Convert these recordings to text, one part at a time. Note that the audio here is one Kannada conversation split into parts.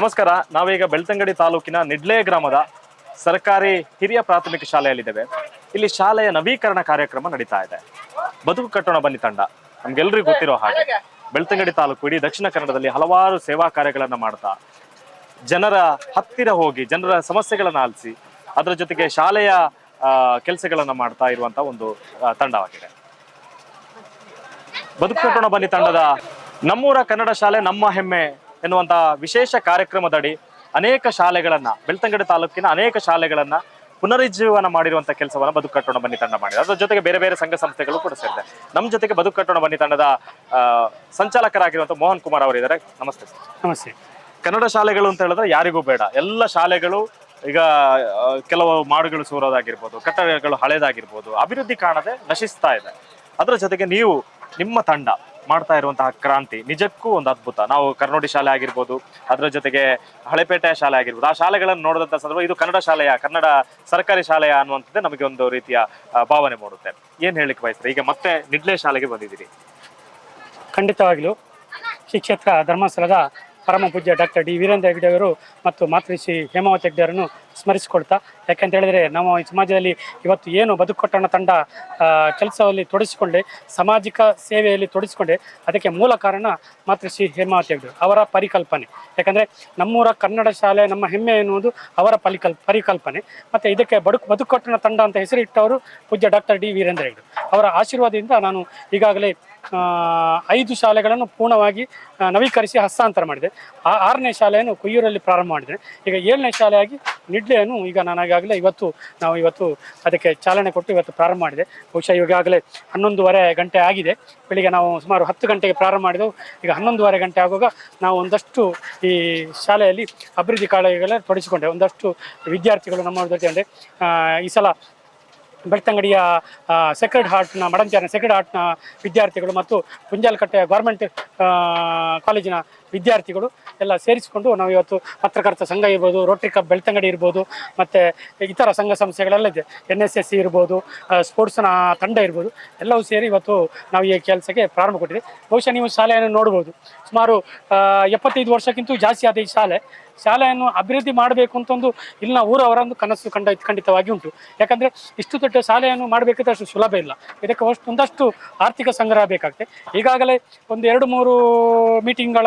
ನಮಸ್ಕಾರ, ನಾವೀಗ ಬೆಳ್ತಂಗಡಿ ತಾಲೂಕಿನ ನಿಡ್ಲೆ ಗ್ರಾಮದ ಸರ್ಕಾರಿ ಹಿರಿಯ ಪ್ರಾಥಮಿಕ ಶಾಲೆಯಲ್ಲಿದ್ದೇವೆ. ಇಲ್ಲಿ ಶಾಲೆಯ ನವೀಕರಣ ಕಾರ್ಯಕ್ರಮ ನಡೀತಾ ಇದೆ. ಬದುಕು ಕಟ್ಟೋಣ ಬನ್ನಿ ತಂಡ. ನಮ್ಗೆಲ್ರಿಗೂ ಗೊತ್ತಿರೋ ಹಾಗೆ ಬೆಳ್ತಂಗಡಿ ತಾಲೂಕು ಇಡೀ ದಕ್ಷಿಣ ಕನ್ನಡದಲ್ಲಿ ಹಲವಾರು ಸೇವಾ ಕಾರ್ಯಗಳನ್ನ ಮಾಡ್ತಾ, ಜನರ ಹತ್ತಿರ ಹೋಗಿ, ಜನರ ಸಮಸ್ಯೆಗಳನ್ನ ಆಲಿಸಿ, ಅದರ ಜೊತೆಗೆ ಶಾಲೆಯ ಕೆಲಸಗಳನ್ನ ಮಾಡ್ತಾ ಇರುವಂತಹ ಒಂದು ತಂಡವಾಗಿದೆ. ಬದುಕು ಕಟ್ಟೋಣ ಬನ್ನಿ ತಂಡದ. ನಮ್ಮೂರ ಕನ್ನಡ ಶಾಲೆ ನಮ್ಮ ಹೆಮ್ಮೆ. ಎನ್ನುವಂತ ವಿಶೇಷ ಕಾರ್ಯಕ್ರಮದಡಿ ಅನೇಕ ಶಾಲೆಗಳನ್ನ ಬೆಳ್ತಂಗಡಿ ತಾಲೂಕಿನ ಅನೇಕ ಶಾಲೆಗಳನ್ನ ಪುನರುಜ್ಜೀವನ ಮಾಡಿರುವಂಥ ಕೆಲಸವನ್ನು ಬದುಕು ಕಟ್ಟೋಣ ಬನ್ನಿ ತಂಡ ಮಾಡಿದೆ. ಅದರ ಜೊತೆಗೆ ಬೇರೆ ಬೇರೆ ಸಂಘ ಸಂಸ್ಥೆಗಳು ಕೂಡ ಸೇರಿದೆ. ನಮ್ಮ ಜೊತೆಗೆ ಬದುಕು ಕಟ್ಟೋಣ ಬನ್ನಿ ತಂಡದ ಸಂಚಾಲಕರಾಗಿರುವಂಥ ಸಂಚಾಲಕರಾಗಿರುವಂತ ಮೋಹನ್ ಕುಮಾರ್ ಅವರಿದ್ದಾರೆ ನಮಸ್ತೆ ಸರ್. ನಮಸ್ತೆ. ಕನ್ನಡ ಶಾಲೆಗಳು ಅಂತ ಹೇಳಿದ್ರೆ ಯಾರಿಗೂ ಬೇಡ. ಎಲ್ಲ ಶಾಲೆಗಳು ಈಗ ಕೆಲವು ಮಾಡುಗಳು ಸೂರೋದಾಗಿರ್ಬೋದು ಕಟ್ಟಡಗಳು ಹಳೇದಾಗಿರ್ಬೋದು ಅಭಿವೃದ್ಧಿ ಕಾಣದೆ ನಶಿಸ್ತಾ ಇದೆ. ಅದರ ಜೊತೆಗೆ ನೀವು ನಿಮ್ಮ ತಂಡ ಮಾಡ್ತಾ ಇರುವಂತಹ ಕ್ರಾಂತಿ. ನಿಜಕ್ಕೂ ಒಂದು ಅದ್ಭುತ. ನಾವು ಕರ್ನೋಡಿ ಶಾಲೆ ಆಗಿರ್ಬೋದು, ಅದರ ಜೊತೆಗೆ ಹಳೆಪೇಟೆ ಶಾಲೆ ಆಗಿರ್ಬೋದು, ಆ ಶಾಲೆಗಳನ್ನು ನೋಡಿದಂಥ ಸಂದರ್ಭ ಇದು ಕನ್ನಡ ಶಾಲೆಯ, ಕನ್ನಡ ಸರ್ಕಾರಿ ಶಾಲೆಯ ಅನ್ನುವಂಥದ್ದೇ ನಮಗೆ ಒಂದು ರೀತಿಯ ಭಾವನೆ ಮೂಡುತ್ತೆ. ಏನು ಹೇಳಲಿಕ್ಕೆ ಬಯಸ್ತಾರೆ? ಈಗ ಮತ್ತೆ ನಿಡ್ಲೆ ಶಾಲೆಗೆ ಬಂದಿದ್ದೀರಿ. ಖಂಡಿತವಾಗಲೂ ಶಿಕ್ಷಕ ಧರ್ಮಸ್ಥಳದ ಪರಮ ಪೂಜ್ಯ ಡಾಕ್ಟರ್ ಡಿ. ವೀರೇಂದ್ರ ಹೆಗ್ಡೆ ಅವರು ಮತ್ತು ಮಾತೃಶ್ರೀ ಹೇಮಾವತಿ ಹೆಗ್ಡೆ ಅವರನ್ನು ಯಾಕೆಂತ ಹೇಳಿದರೆ ನಾವು ಈ ಸಮಾಜದಲ್ಲಿ ಇವತ್ತು ಏನು ಬದುಕೊಟ್ಟಣ ತಂಡ ಕೆಲಸದಲ್ಲಿ ತೊಡಗಿಸಿಕೊಂಡೆ, ಸಾಮಾಜಿಕ ಸೇವೆಯಲ್ಲಿ ತೊಡಗಿಸಿಕೊಂಡೆ, ಅದಕ್ಕೆ ಮೂಲ ಕಾರಣ ಮಾತೃಶ್ರೀ ಹೇಮಾವತಿ ಅವರು ಅವರ ಪರಿಕಲ್ಪನೆ. ಯಾಕಂದರೆ ನಮ್ಮೂರ ಕನ್ನಡ ಶಾಲೆ, ನಮ್ಮ ಹೆಮ್ಮೆ ಎನ್ನುವುದು ಅವರ ಪರಿಕಲ್, ಪರಿಕಲ್ಪನೆ. ಮತ್ತು ಇದಕ್ಕೆ ಬದುಕು, ಬದುಕೊಟ್ಟಣ ತಂಡ ಅಂತ ಹೆಸರಿಟ್ಟವರು ಪೂಜ್ಯ ಡಾಕ್ಟರ್ ಡಿ ವೀರೇಂದ್ರ ಅವರ ಆಶೀರ್ವಾದದಿಂದ ನಾನು ಈಗಾಗಲೇ ಐದು ಶಾಲೆಗಳನ್ನು ಪೂರ್ಣವಾಗಿ ನವೀಕರಿಸಿ ಹಸ್ತಾಂತರ ಮಾಡಿದೆ. ಆ, ಆರನೇ ಶಾಲೆಯನ್ನು ಕೊಯ್ಯೂರಲ್ಲಿ ಪ್ರಾರಂಭ ಮಾಡಿದೆ. ಈಗ ಏಳನೇ ಶಾಲೆಯಾಗಿ ನಿಡ್ಲೆಯನ್ನು ಈಗ ನನಗಾಗಲೇ ಇವತ್ತು ನಾವು ಇವತ್ತು ಅದಕ್ಕೆ ಚಾಲನೆ ಕೊಟ್ಟು ಇವತ್ತು ಪ್ರಾರಂಭ ಮಾಡಿದೆ. ಬಹುಶಃ ಈಗಾಗಲೇ ಹನ್ನೊಂದುವರೆ ಗಂಟೆ ಆಗಿದೆ. ಬೆಳಿಗ್ಗೆ ನಾವು ಸುಮಾರು ಹತ್ತು ಗಂಟೆಗೆ ಪ್ರಾರಂಭ ಮಾಡಿದೆವು. ಈಗ ಹನ್ನೊಂದುವರೆ ಗಂಟೆ ಆಗುವಾಗ ನಾವು ಒಂದಷ್ಟು ಈ ಶಾಲೆಯಲ್ಲಿ ಅಭಿವೃದ್ಧಿ ಕಾರ್ಯಗಳ ತೊಡಗಿಸಿಕೊಂಡೆ. ಒಂದಷ್ಟು ವಿದ್ಯಾರ್ಥಿಗಳು ನಮ್ಮ ಜೊತೆ ಅಂದರೆ ಈ ಸಲ ಬೆಳ್ತಂಗಡಿಯ ಸೆಕ್ರೆಡ್ ಹಾರ್ಟ್ನ ಮಡಂಚಾರ ಸೆಕ್ರೆಡ್ ಹಾರ್ಟ್ನ ವಿದ್ಯಾರ್ಥಿಗಳು ಮತ್ತು ಪುಂಜಾಲಕಟ್ಟೆಯ ಗೌರ್ಮೆಂಟ್ ಕಾಲೇಜಿನ ವಿದ್ಯಾರ್ಥಿಗಳು ಎಲ್ಲ ಸೇರಿಸಿಕೊಂಡು ನಾವು ಇವತ್ತು ಪತ್ರಕರ್ತ ಸಂಘ ಇರ್ಬೋದು ರೋಟ್ರಿ ಕಪ್ ಬೆಳ್ತಂಗಡಿ ಇರ್ಬೋದು, ಮತ್ತು ಇತರ ಸಂಘ ಸಂಸ್ಥೆಗಳೆಲ್ಲ ಇದೆ. ಎನ್ ಎಸ್ ಎಸ್ ಸಿ ಇರ್ಬೋದು ಸ್ಪೋರ್ಟ್ಸ್ನ ತಂಡ ಇರ್ಬೋದು, ಎಲ್ಲವೂ ಸೇರಿ ಇವತ್ತು ನಾವು ಈ ಕೆಲಸಕ್ಕೆ ಪ್ರಾರಂಭ ಕೊಟ್ಟಿದೆ. ಬಹುಶಃ ನೀವು ಶಾಲೆಯನ್ನು ನೋಡ್ಬೋದು. ಸುಮಾರು ಎಪ್ಪತ್ತೈದು ವರ್ಷಕ್ಕಿಂತ ಜಾಸ್ತಿ ಆದ ಈ ಶಾಲೆ. ಶಾಲೆಯನ್ನು ಅಭಿವೃದ್ಧಿ ಮಾಡಬೇಕು ಅಂತ ಒಂದು ಇಲ್ಲಿನ ಊರವರೊಂದು ಕನಸು ಕಂಡ, ಖಂಡಿತವಾಗಿ ಉಂಟು. ಯಾಕಂದರೆ ಇಷ್ಟು ದೊಡ್ಡ ಶಾಲೆಯನ್ನು ಮಾಡಬೇಕಿದ್ರೆ ಅಷ್ಟು ಸುಲಭ ಇಲ್ಲ. ಇದಕ್ಕೆ ಅಷ್ಟು, ಒಂದಷ್ಟು ಆರ್ಥಿಕ ಸಂಗ್ರಹ ಬೇಕಾಗ್ತದೆ. ಈಗಾಗಲೇ ಒಂದು ಎರಡು ಮೂರು ಮೀಟಿಂಗ್ಗಳ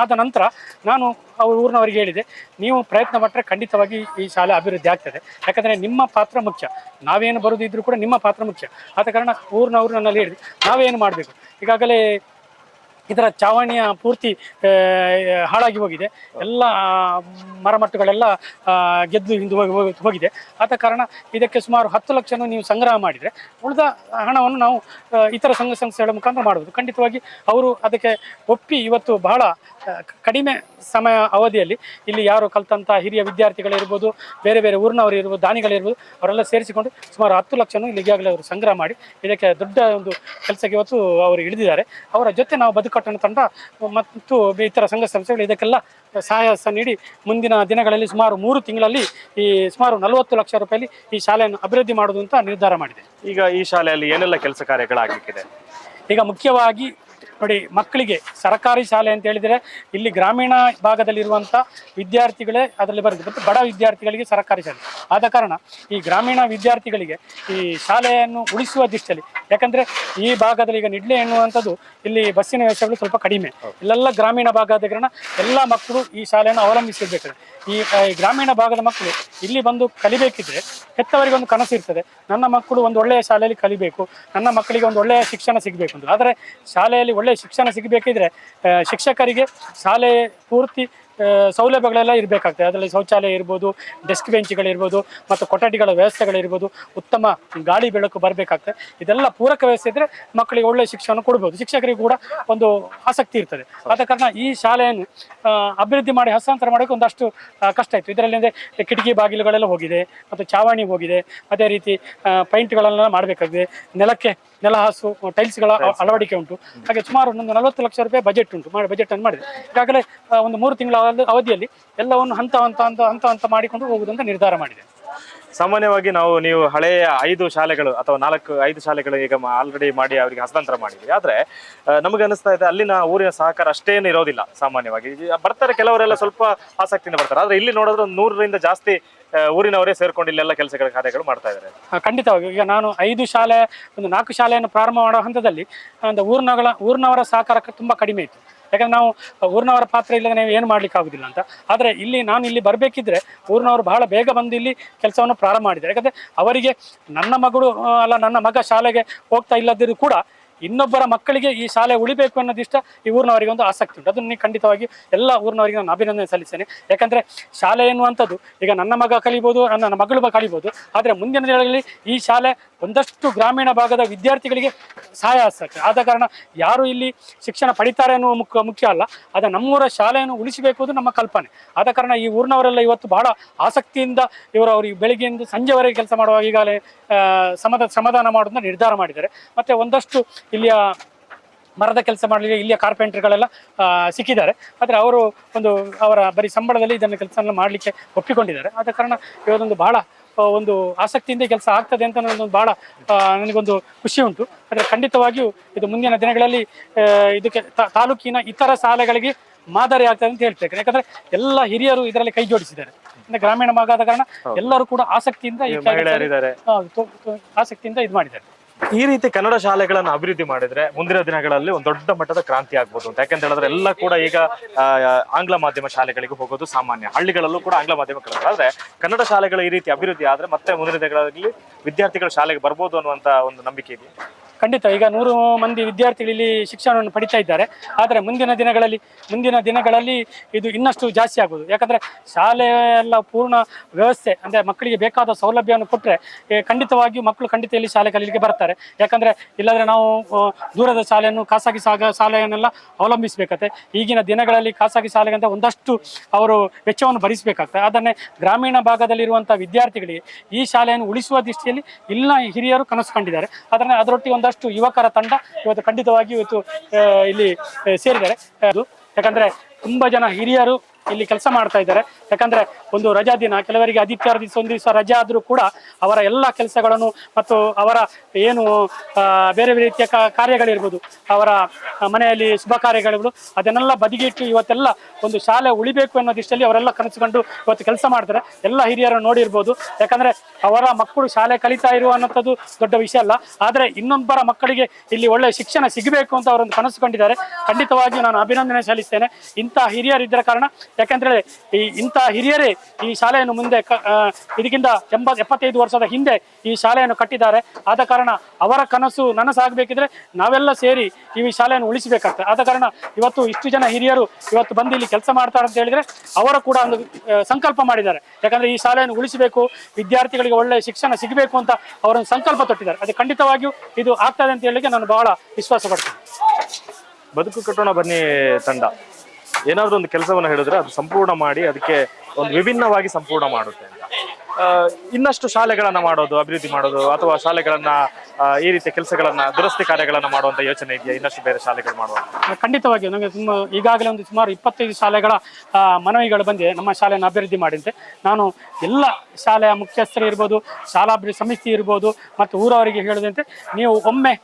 ಆದ ನಂತರ ನಾನು ಅವ್ರ ಊರಿನವರಿಗೆ ಹೇಳಿದೆ, ನೀವು ಪ್ರಯತ್ನ ಪಟ್ಟರೆ ಖಂಡಿತವಾಗಿ ಈ ಶಾಲೆ ಅಭಿವೃದ್ಧಿ ಆಗ್ತದೆ. ಯಾಕಂದರೆ ನಿಮ್ಮ ಪಾತ್ರ ಮುಖ್ಯ. ನಾವೇನು ಬರೋದಿದ್ರೂ ಕೂಡ ನಿಮ್ಮ ಪಾತ್ರ ಮುಖ್ಯ. ಆದ ಕಾರಣ ಊರಿನವರು ನನ್ನಲ್ಲಿ ಹೇಳಿದೆ ನಾವೇನು ಮಾಡಬೇಕು? ಈಗಾಗಲೇ ಇದರ ಚಾವಣಿಯ ಪೂರ್ತಿ ಹಾಳಾಗಿ ಹೋಗಿದೆ. ಎಲ್ಲ ಮರಮಟ್ಟುಗಳೆಲ್ಲ ಗೆದ್ದು ಹಿಂದೆ ಹೋಗಿ, ಹೋಗಿ- ಹೋಗಿದೆ. ಆದ ಕಾರಣ ಇದಕ್ಕೆ ಸುಮಾರು ಹತ್ತು ಲಕ್ಷ ನೀವು ಸಂಗ್ರಹ ಮಾಡಿದರೆ ಉಳಿದ ಹಣವನ್ನು ನಾವು ಇತರ ಸಂಘ ಸಂಸ್ಥೆಗಳ ಮುಖಾಂತರ ಮಾಡಬಹುದು. ಖಂಡಿತವಾಗಿ ಅವರು ಅದಕ್ಕೆ ಒಪ್ಪಿ ಇವತ್ತು ಬಹಳ ಕಡಿಮೆ ಸಮಯ ಅವಧಿಯಲ್ಲಿ ಇಲ್ಲಿ ಯಾರು ಕಲ್ತಂಥ ಹಿರಿಯ ವಿದ್ಯಾರ್ಥಿಗಳಿರ್ಬೋದು, ಬೇರೆ ಬೇರೆ ಊರಿನವರು ಇರ್ಬೋದು, ದಾನಿಗಳಿರ್ಬೋದು, ಅವರೆಲ್ಲ ಸೇರಿಸಿಕೊಂಡು ಸುಮಾರು ಹತ್ತು ಲಕ್ಷನೂ ಇಲ್ಲಿ ಈಗಾಗಲೇ ಅವರು ಸಂಗ್ರಹ ಮಾಡಿ ಇದಕ್ಕೆ ದೊಡ್ಡ ಒಂದು ಕೆಲಸಕ್ಕೆ ಇವತ್ತು ಅವರು ಇಳಿದಿದ್ದಾರೆ. ಅವರ ಜೊತೆ ನಾವು ಬದುಕಟ್ಟಣ ತಂಡ ಮತ್ತು ಇತರ ಸಂಘ ಸಂಸ್ಥೆಗಳು ಇದಕ್ಕೆಲ್ಲ ಸಹಾಯ ಸಹ ನೀಡಿ ಮುಂದಿನ ದಿನಗಳಲ್ಲಿ ಸುಮಾರು ಮೂರು ತಿಂಗಳಲ್ಲಿ ಈ ಸುಮಾರು ನಲವತ್ತು ಲಕ್ಷ ರೂಪಾಯಿ ಈ ಶಾಲೆಯನ್ನು ಅಭಿವೃದ್ಧಿ ಮಾಡುವುದು ಅಂತ ನಿರ್ಧಾರ ಮಾಡಿದೆ. ಈಗ ಈ ಶಾಲೆಯಲ್ಲಿ ಏನೆಲ್ಲ ಕೆಲಸ ಕಾರ್ಯಗಳಾಗಲಿಕ್ಕಿದೆ? ಈಗ ಮುಖ್ಯವಾಗಿ ನೋಡಿ ಮಕ್ಕಳಿಗೆ ಸರ್ಕಾರಿ ಶಾಲೆ ಅಂತ ಹೇಳಿದರೆ ಇಲ್ಲಿ ಗ್ರಾಮೀಣ ಭಾಗದಲ್ಲಿರುವಂಥ ವಿದ್ಯಾರ್ಥಿಗಳೇ ಅದರಲ್ಲಿ ಬರುತ್ತೆ. ಮತ್ತು ಬಡ ವಿದ್ಯಾರ್ಥಿಗಳಿಗೆ ಸರ್ಕಾರಿ ಶಾಲೆ. ಆದ ಕಾರಣ ಈ ಗ್ರಾಮೀಣ ವಿದ್ಯಾರ್ಥಿಗಳಿಗೆ ಈ ಶಾಲೆಯನ್ನು ಉಳಿಸುವ ದೃಷ್ಟಿಯಲ್ಲಿ ಯಾಕಂದರೆ ಈ ಭಾಗದಲ್ಲಿ ಈಗ ನಿಡ್ಲೆ ಎನ್ನುವಂಥದ್ದು ಇಲ್ಲಿ ಬಸ್ಸಿನ ವ್ಯವಸ್ಥೆಗಳು ಸ್ವಲ್ಪ ಕಡಿಮೆ. ಇಲ್ಲೆಲ್ಲ ಗ್ರಾಮೀಣ ಭಾಗದ ಕಾರಣ ಎಲ್ಲ ಮಕ್ಕಳು ಈ ಶಾಲೆಯನ್ನು ಅವಲಂಬಿಸಿರ್ಬೇಕಾದ್ರೆ. ಈ ಈ ಗ್ರಾಮೀಣ ಭಾಗದ ಮಕ್ಕಳು ಇಲ್ಲಿ ಬಂದು ಕಲಿಬೇಕಿದ್ರೆ ಹೆತ್ತವರಿಗೆ ಒಂದು ಕನಸು ಇರ್ತದೆ. ನನ್ನ ಮಕ್ಕಳು ಒಂದು ಒಳ್ಳೆಯ ಶಾಲೆಯಲ್ಲಿ ಕಲಿಬೇಕು ನನ್ನ ಮಕ್ಕಳಿಗೆ ಒಂದು ಒಳ್ಳೆಯ ಶಿಕ್ಷಣ ಸಿಗಬೇಕು ಅಂತ. ಆದರೆ ಶಾಲೆಯಲ್ಲಿ ಒಳ್ಳೆಯ ಶಿಕ್ಷಣ ಸಿಗಬೇಕಿದ್ರೆ ಶಿಕ್ಷಕರಿಗೆ ಶಾಲೆ ಪೂರ್ತಿ ಸೌಲಭ್ಯಗಳೆಲ್ಲ ಇರಬೇಕಾಗ್ತದೆ. ಅದರಲ್ಲಿ ಶೌಚಾಲಯ ಇರ್ಬೋದು ಡೆಸ್ಕ್ ಬೆಂಚ್ಗಳಿರ್ಬೋದು ಮತ್ತು ಕೊಠಡಿಗಳ ವ್ಯವಸ್ಥೆಗಳಿರ್ಬೋದು, ಉತ್ತಮ ಗಾಳಿ ಬೆಳಕು ಬರಬೇಕಾಗ್ತದೆ. ಇದೆಲ್ಲ ಪೂರಕ ವ್ಯವಸ್ಥೆ ಇದ್ದರೆ ಮಕ್ಕಳಿಗೆ ಒಳ್ಳೆಯ ಶಿಕ್ಷಣ ಕೊಡ್ಬೋದು. ಶಿಕ್ಷಕರಿಗೆ ಕೂಡ ಒಂದು ಆಸಕ್ತಿ ಇರ್ತದೆ. ಆದ ಕಾರಣ ಈ ಶಾಲೆಯನ್ನು ಅಭಿವೃದ್ಧಿ ಮಾಡಿ, ಹಸ್ತಾಂತರ ಮಾಡೋಕ್ಕೆ ಒಂದಷ್ಟು ಕಷ್ಟ ಇತ್ತು. ಇದರಲ್ಲಿ ಅಂದರೆ ಕಿಟಕಿ ಬಾಗಿಲುಗಳೆಲ್ಲ ಹೋಗಿದೆ, ಮತ್ತು ಚಾವಣಿ ಹೋಗಿದೆ. ಅದೇ ರೀತಿ ಪೈಂಟ್ಗಳನ್ನೆಲ್ಲ ಮಾಡಬೇಕಾಗಿದೆ ನೆಲಕ್ಕೆ ನೆಲಹಾಸು ಟೈಲ್ಸ್ಗಳ ಅಳವಡಿಕೆ ಉಂಟು. ಹಾಗೆ ಸುಮಾರು ಒಂದು ನಲವತ್ತು ಲಕ್ಷ ರೂಪಾಯಿ ಬಜೆಟ್ ಉಂಟು. ಮಾಡಿ ಬಜೆಟನ್ನು ಮಾಡಿದೆ. ಈಗಾಗಲೇ ಒಂದು ಮೂರು ತಿಂಗಳ ಅವಧಿಯಲ್ಲಿ ಎಲ್ಲವನ್ನು ಹಂತ ಹಂತ ಹಂತ ಹಂತ ಹಂತ ಮಾಡಿಕೊಂಡು ಹೋಗುವುದಂತ ನಿರ್ಧಾರ ಮಾಡಿದೆ. ಸಾಮಾನ್ಯವಾಗಿ ನಾವು ನೀವು ಹಳೆಯ ಐದು ಶಾಲೆಗಳು ಅಥವಾ ನಾಲ್ಕು ಐದು ಶಾಲೆಗಳು ಈಗ ಆಲ್ರೆಡಿ ಮಾಡಿ ಅವರಿಗೆ ಹಸ್ತಾಂತರ ಮಾಡಿದ್ವಿ. ಆದ್ರೆ ನಮಗೆ ಅನಿಸ್ತಾ ಇದೆ ಅಲ್ಲಿನ ಊರಿನ ಸಹಕಾರ ಅಷ್ಟೇನು ಇರೋದಿಲ್ಲ ಸಾಮಾನ್ಯವಾಗಿ. ಬರ್ತಾರೆ ಕೆಲವರೆಲ್ಲ ಸ್ವಲ್ಪ ಆಸಕ್ತಿಯಿಂದ ಬರ್ತಾರೆ. ಆದ್ರೆ ಇಲ್ಲಿ ನೋಡಿದ್ರೆ ಒಂದು ನೂರರಿಂದ ಜಾಸ್ತಿ ಊರಿನವರೇ ಸೇರ್ಕೊಂಡು ಇಲ್ಲೆಲ್ಲ ಕೆಲಸಗಳ ಕಾರ್ಯಗಳು ಮಾಡ್ತಾ ಇದ್ದಾರೆ. ಖಂಡಿತವಾಗಿ. ಈಗ ನಾನು ಐದು ಶಾಲೆ ಒಂದು ನಾಲ್ಕು ಶಾಲೆಯನ್ನು ಪ್ರಾರಂಭ ಮಾಡೋ ಹಂತದಲ್ಲಿ ಒಂದು ಊರಿನಗಳ ಊರಿನವರ ಸಹಕಾರ ತುಂಬಾ ತುಂಬ ಕಡಿಮೆ ಇತ್ತು. ಯಾಕಂದ್ರೆ ನಾವು ಊರಿನವರ ಪಾತ್ರ ಇಲ್ಲದೆ ನಾವು ಏನು ಮಾಡ್ಲಿಕ್ಕೆ ಆಗುದಿಲ್ಲ ಅಂತ. ಆದರೆ ಇಲ್ಲಿ ನಾನು ಇಲ್ಲಿ ಬರಬೇಕಿದ್ರೆ ಊರಿನವರು ಬಹಳ ಬೇಗ ಬಂದು ಇಲ್ಲಿ ಕೆಲಸವನ್ನು ಪ್ರಾರಂಭ ಮಾಡಿದ್ದಾರೆ. ಯಾಕಂದ್ರೆ ಅವರಿಗೆ ನನ್ನ ಮಗಳು, ಅಲ್ಲ ನನ್ನ ಮಗ ಶಾಲೆಗೆ ಹೋಗ್ತಾ ಇಲ್ಲದಿದ್ರು ಕೂಡ ಇನ್ನೊಬ್ಬರ ಮಕ್ಕಳಿಗೆ ಈ ಶಾಲೆ ಉಳಿಬೇಕು ಅನ್ನೋದಿಷ್ಟ ಈ ಊರಿನವರಿಗೆ ಒಂದು ಆಸಕ್ತಿ ಉಂಟು. ಅದನ್ನು ಖಂಡಿತವಾಗಿ ಎಲ್ಲ ಊರಿನವರಿಗೆ ನಾನು ಅಭಿನಂದನೆ ಸಲ್ಲಿಸ್ತೇನೆ. ಯಾಕಂದ್ರೆ ಶಾಲೆ ಎನ್ನುವಂಥದ್ದು, ಈಗ ನನ್ನ ಮಗ ಕಲಿಬೋದು, ನನ್ನ ಮಗಳು ಬ ಕಲಿಬೋದು, ಆದರೆ ಮುಂದಿನ ದಿನಗಳಲ್ಲಿ ಈ ಶಾಲೆ ಒಂದಷ್ಟು ಗ್ರಾಮೀಣ ಭಾಗದ ವಿದ್ಯಾರ್ಥಿಗಳಿಗೆ ಸಹಾಯ ಆಸಕ್ತಿ ಆದ ಕಾರಣ ಯಾರು ಇಲ್ಲಿ ಶಿಕ್ಷಣ ಪಡಿತಾರೆ ಅನ್ನುವ ಮುಖ್ಯ ಮುಖ್ಯ ಅಲ್ಲ, ಆದರೆ ನಮ್ಮೂರ ಶಾಲೆಯನ್ನು ಉಳಿಸಬೇಕು ಅದು ನಮ್ಮ ಕಲ್ಪನೆ. ಆದ ಕಾರಣ ಈ ಊರಿನವರೆಲ್ಲ ಇವತ್ತು ಬಹಳ ಆಸಕ್ತಿಯಿಂದ ಇವರು ಅವರು ಬೆಳಿಗ್ಗೆಯಿಂದ ಸಂಜೆವರೆಗೆ ಕೆಲಸ ಮಾಡುವಾಗ ಈಗಾಗಲೇ ಸಮದ ಶ್ರಮದಾನ ಮಾಡೋದನ್ನ ನಿರ್ಧಾರ ಮಾಡಿದ್ದಾರೆ. ಮತ್ತೆ ಒಂದಷ್ಟು ಇಲ್ಲಿಯ ಮರದ ಕೆಲಸ ಮಾಡಲಿಕ್ಕೆ ಇಲ್ಲಿಯ ಕಾರ್ಪೆಂಟರ್ಗಳೆಲ್ಲ ಸಿಕ್ಕಿದ್ದಾರೆ. ಆದರೆ ಅವರು ಒಂದು ಅವರ ಬರೀ ಸಂಬಳದಲ್ಲಿ ಇದನ್ನು ಕೆಲಸ ಮಾಡಲಿಕ್ಕೆ ಒಪ್ಪಿಕೊಂಡಿದ್ದಾರೆ. ಆದ ಕಾರಣ ಇವತ್ತೊಂದು ಬಹಳ ಒಂದು ಆಸಕ್ತಿಯಿಂದ ಕೆಲಸ ಆಗ್ತದೆ ಅಂತ ಒಂದು ಬಹಳ ಆ, ನನಗೊಂದು ಖುಷಿ ಉಂಟು. ಆದರೆ ಖಂಡಿತವಾಗಿಯೂ ಇದು ಮುಂದಿನ ದಿನಗಳಲ್ಲಿ ಇದಕ್ಕೆ ತಾಲೂಕಿನ ಇತರ ಶಾಲೆಗಳಿಗೆ ಮಾದರಿ ಆಗ್ತದೆ ಅಂತ ಹೇಳ್ತೇವೆ ಯಾಕಂದ್ರೆ ಎಲ್ಲ ಹಿರಿಯರು ಇದರಲ್ಲಿ ಕೈ ಜೋಡಿಸಿದ್ದಾರೆ. ಅಂದ್ರೆ ಗ್ರಾಮೀಣ ಭಾಗ ಆದ ಕಾರಣ ಎಲ್ಲರೂ ಕೂಡ ಆಸಕ್ತಿಯಿಂದ ಆಸಕ್ತಿಯಿಂದ ಇದು ಮಾಡಿದ್ದಾರೆ. ಈ ರೀತಿ ಕನ್ನಡ ಶಾಲೆಗಳನ್ನು ಅಭಿವೃದ್ಧಿ ಮಾಡಿದ್ರೆ ಮುಂದಿನ ದಿನಗಳಲ್ಲಿ ಒಂದು ದೊಡ್ಡ ಮಟ್ಟದ ಕ್ರಾಂತಿ ಆಗ್ಬೋದು ಅಂತ. ಯಾಕಂತ ಹೇಳಿದ್ರೆ ಎಲ್ಲ ಕೂಡ ಈಗ ಆಂಗ್ಲ ಮಾಧ್ಯಮ ಶಾಲೆಗಳಿಗೆ ಹೋಗೋದು ಸಾಮಾನ್ಯ. ಹಳ್ಳಿಗಳಲ್ಲೂ ಕೂಡ ಆಂಗ್ಲ ಮಾಧ್ಯಮ ಆದ್ರೆ ಕನ್ನಡ ಶಾಲೆಗಳು ಈ ರೀತಿ ಅಭಿವೃದ್ಧಿ ಆದ್ರೆ ಮತ್ತೆ ಮುಂದಿನ ದಿನಗಳಲ್ಲಿ ವಿದ್ಯಾರ್ಥಿಗಳು ಶಾಲೆಗೆ ಬರ್ಬೋದು ಅನ್ನುವಂತ ಒಂದು ನಂಬಿಕೆ ಇದೆ ಖಂಡಿತ, ಈಗ ನೂರು ಮಂದಿ ವಿದ್ಯಾರ್ಥಿಗಳು ಇಲ್ಲಿ ಶಿಕ್ಷಣವನ್ನು ಪಡಿತಾ ಇದ್ದಾರೆ. ಆದರೆ ಮುಂದಿನ ದಿನಗಳಲ್ಲಿ ಮುಂದಿನ ದಿನಗಳಲ್ಲಿ ಇದು ಇನ್ನಷ್ಟು ಜಾಸ್ತಿ ಆಗುವುದು ಯಾಕಂದರೆ ಶಾಲೆ ಎಲ್ಲ ಪೂರ್ಣ ವ್ಯವಸ್ಥೆ, ಅಂದರೆ ಮಕ್ಕಳಿಗೆ ಬೇಕಾದ ಸೌಲಭ್ಯವನ್ನು ಕೊಟ್ಟರೆ ಖಂಡಿತವಾಗಿಯೂ ಮಕ್ಕಳು ಖಂಡಿತ ಇಲ್ಲಿ ಶಾಲೆ ಕಲೀಲಿಕ್ಕೆ ಬರ್ತಾರೆ. ಯಾಕಂದರೆ ಇಲ್ಲಾಂದರೆ ನಾವು ದೂರದ ಶಾಲೆಯನ್ನು, ಖಾಸಗಿ ಸಾಗ, ಶಾಲೆಯನ್ನೆಲ್ಲ ಅವಲಂಬಿಸಬೇಕಾಗ್ತದೆ. ಈಗಿನ ದಿನಗಳಲ್ಲಿ ಖಾಸಗಿ ಶಾಲೆಗಂತ ಒಂದಷ್ಟು ಅವರು ವೆಚ್ಚವನ್ನು ಭರಿಸಬೇಕಾಗ್ತದೆ. ಅದನ್ನೇ ಗ್ರಾಮೀಣ ಭಾಗದಲ್ಲಿರುವಂಥ ವಿದ್ಯಾರ್ಥಿಗಳಿಗೆ ಈ ಶಾಲೆಯನ್ನು ಉಳಿಸುವ ದೃಷ್ಟಿಯಲ್ಲಿ ಇಲ್ಲ ಹಿರಿಯರು ಕನಸು ಕಂಡಿದ್ದಾರೆ. ಅದನ್ನ ಅದರೊಟ್ಟಿಗೆ ಒಂದಷ್ಟು ಯುವಕರ ತಂಡ ಇವತ್ತು ಖಂಡಿತವಾಗಿ ಇವತ್ತು ಇಲ್ಲಿ ಸೇರಿದ್ದಾರೆ. ಯಾಕಂದ್ರೆ ತುಂಬಾ ಜನ ಹಿರಿಯರು ಇಲ್ಲಿ ಕೆಲಸ ಮಾಡ್ತಾ ಇದ್ದಾರೆ. ಯಾಕಂದ್ರೆ ಒಂದು ರಜಾ ದಿನ, ಕೆಲವರಿಗೆ ಆದಿತ್ಯವಾರ ದಿವಸ, ಒಂದು ದಿವಸ ರಜೆ ಆದರೂ ಕೂಡ ಅವರ ಎಲ್ಲ ಕೆಲಸಗಳನ್ನು ಮತ್ತು ಅವರ ಏನು ಬೇರೆ ಬೇರೆ ರೀತಿಯ ಕಾರ್ಯಗಳಿರ್ಬೋದು, ಅವರ ಮನೆಯಲ್ಲಿ ಶುಭ ಕಾರ್ಯಗಳಿರ್ಬೋದು, ಅದನ್ನೆಲ್ಲ ಬದಿಗಿಟ್ಟು ಇವತ್ತೆಲ್ಲ ಒಂದು ಶಾಲೆ ಉಳಿಬೇಕು ಅನ್ನೋ ದೃಷ್ಟಿಯಲ್ಲಿ ಅವರೆಲ್ಲ ಕನಸುಕೊಂಡು ಇವತ್ತು ಕೆಲಸ ಮಾಡ್ತಾರೆ. ಎಲ್ಲ ಹಿರಿಯರು ನೋಡಿರ್ಬೋದು. ಯಾಕಂದ್ರೆ ಅವರ ಮಕ್ಕಳು ಶಾಲೆ ಕಲಿತಾ ಇರುವಂಥದ್ದು ದೊಡ್ಡ ವಿಷಯ ಅಲ್ಲ. ಆದರೆ ಇನ್ನೊಬ್ಬರ ಮಕ್ಕಳಿಗೆ ಇಲ್ಲಿ ಒಳ್ಳೆಯ ಶಿಕ್ಷಣ ಸಿಗಬೇಕು ಅಂತ ಅವರೊಂದು ಕನಸು ಕಂಡಿದ್ದಾರೆ. ಖಂಡಿತವಾಗಿಯೂ ನಾನು ಅಭಿನಂದನೆ ಸಲ್ಲಿಸ್ತೇನೆ. ಇಂಥ ಹಿರಿಯರಿದ್ದರ ಕಾರಣ ಯಾಕಂದ್ರೆ ಈ ಇಂಥ ಹಿರಿಯರೇ ಈ ಶಾಲೆಯನ್ನು ಮುಂದೆ ಕ- ಇದಕ್ಕಿಂತ ಎಂಬತ್ ಎಪ್ಪತ್ತೈದು ವರ್ಷದ ಹಿಂದೆ ಈ ಶಾಲೆಯನ್ನು ಕಟ್ಟಿದ್ದಾರೆ. ಆದ ಕಾರಣ ಅವರ ಕನಸು ನನಸಾಗಬೇಕಿದ್ರೆ ನಾವೆಲ್ಲ ಸೇರಿ ಈ ಶಾಲೆಯನ್ನು ಉಳಿಸಬೇಕಾಗ್ತದೆ. ಆದ ಕಾರಣ ಇವತ್ತು ಇಷ್ಟು ಜನ ಹಿರಿಯರು ಇವತ್ತು ಬಂದು ಇಲ್ಲಿ ಕೆಲಸ ಮಾಡ್ತಾರೆ ಅಂತ ಹೇಳಿದ್ರೆ ಅವರು ಕೂಡ ಒಂದು ಸಂಕಲ್ಪ ಮಾಡಿದ್ದಾರೆ. ಯಾಕಂದ್ರೆ ಈ ಶಾಲೆಯನ್ನು ಉಳಿಸಬೇಕು, ವಿದ್ಯಾರ್ಥಿಗಳಿಗೆ ಒಳ್ಳೆಯ ಶಿಕ್ಷಣ ಸಿಗಬೇಕು ಅಂತ ಅವರೊಂದು ಸಂಕಲ್ಪ ತೊಟ್ಟಿದ್ದಾರೆ. ಅದು ಖಂಡಿತವಾಗಿಯೂ ಇದು ಆಗ್ತದೆ ಅಂತ ಹೇಳಲಿಕ್ಕೆ ನಾನು ಬಹಳ ವಿಶ್ವಾಸ ಪಡ್ತೇನೆ. ಬದುಕು ಕಟ್ಟೋಣ ಬನ್ನಿ ತಂಡ. ಏನಾದ್ರೂ ಒಂದು ಕೆಲಸವನ್ನು ಹೇಳಿದ್ರೆ ಅದು ಸಂಪೂರ್ಣ ಮಾಡಿ ಅದಕ್ಕೆ ಒಂದು ವಿಭಿನ್ನವಾಗಿ ಸಂಪೂರ್ಣ ಮಾಡುತ್ತೆ ಇನ್ನಷ್ಟು ಶಾಲೆಗಳನ್ನ ಮಾಡೋದು, ಅಭಿವೃದ್ಧಿ ಮಾಡೋದು, ಅಥವಾ ಶಾಲೆಗಳನ್ನ ಈ ರೀತಿಯ ಕೆಲಸಗಳನ್ನ, ದುರಸ್ತಿ ಕಾರ್ಯಗಳನ್ನ ಮಾಡುವಂತ ಯೋಚನೆ ಇದೆಯಾ? ಇನ್ನಷ್ಟು ಬೇರೆ ಶಾಲೆಗಳು ಮಾಡುವ. ಖಂಡಿತವಾಗಿ ನನಗೆ ತುಂಬ ಈಗಾಗಲೇ ಒಂದು ಸುಮಾರು ಇಪ್ಪತ್ತೈದು ಶಾಲೆಗಳ ಮನವಿಗಳು ಬಂದಿದೆ. ನಮ್ಮ ಶಾಲೆಯನ್ನು ಅಭಿವೃದ್ಧಿ ಮಾಡಿದಂತೆ. ನಾನು ಎಲ್ಲ ಶಾಲೆಯ ಮುಖ್ಯಸ್ಥರು ಇರ್ಬೋದು, ಶಾಲಾಭಿವೃದ್ಧಿ ಸಮಿತಿ ಇರ್ಬೋದು, ಮತ್ತು ಊರವರಿಗೆ ಹೇಳಿದಂತೆ, ನೀವು ಒಮ್ಮೆ